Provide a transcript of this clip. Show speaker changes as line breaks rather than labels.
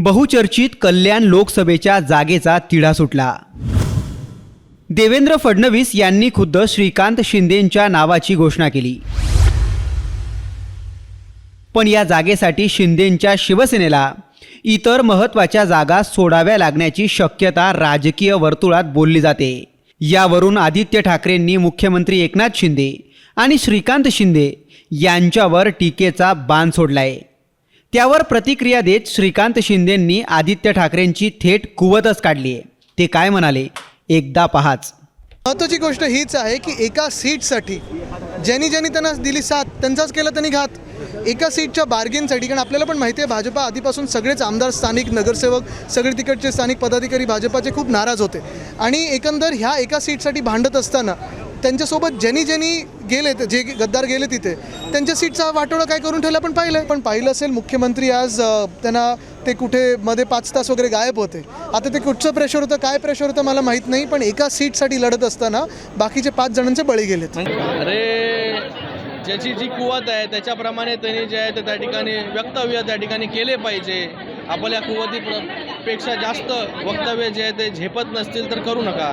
बहुचर्चित कल्याण लोकसभेच्या जागेचा तिढा सुटला. देवेंद्र फडणवीस यांनी खुद्द श्रीकांत शिंदेंच्या नावाची घोषणा केली. पण या जागेसाठी शिंदेंच्या शिवसेनेला इतर महत्त्वाच्या जागा सोडाव्या लागण्याची शक्यता राजकीय वर्तुळात बोलली जाते. यावरून आदित्य ठाकरेंनी मुख्यमंत्री एकनाथ शिंदे आणि श्रीकांत शिंदे यांच्यावर टीकेचा बाण सोडलाय. त्यावर प्रतिक्रिया देत श्रीकांत शिंदेंनी आदित्य ठाकरेंची थेट कुवतच काढली आहे. ते काय म्हणाले? एकदा पहाच.
महत्त्वाची गोष्ट हीच आहे की एका सीटसाठी ज्यांनी ज्यांनी त्यांना दिली साथ त्यांचाच केला त्यांनी घात. एका सीटच्या बार्गेनसाठी कारण आपल्याला पण माहिती आहे भाजपा आधीपासून सगळेच आमदार स्थानिक नगरसेवक सगळे तिकडचे स्थानिक पदाधिकारी भाजपाचे खूप नाराज होते. आणि एकंदर ह्या एका सीटसाठी भांडत असताना त्यांच्यासोबत ज्यांनी ज्यांनी गेले जे गद्दार गेले तिथे त्यांच्या सीटचा वाटोळा काय करून ठेवला पण पाहिलं पण पाहिलं असेल मुख्यमंत्री आज त्यांना ते कुठे मध्ये पाच तास वगैरे गायब होते. आता ते कुठचं प्रेशर होतं काय प्रेशर होतं मला माहीत नाही पण एका सीटसाठी लढत असताना बाकीचे पाच जणांचे बळी गेलेत.
म्हणजे अरे ज्याची जी कुवत आहे त्याच्याप्रमाणे त्यांनी जे आहे ते त्या ठिकाणी वक्तव्य त्या ठिकाणी केले पाहिजे. आपल्या कुवती पेक्षा जास्त वक्तव्य जे आहे ते झेपत नसतील तर करू नका.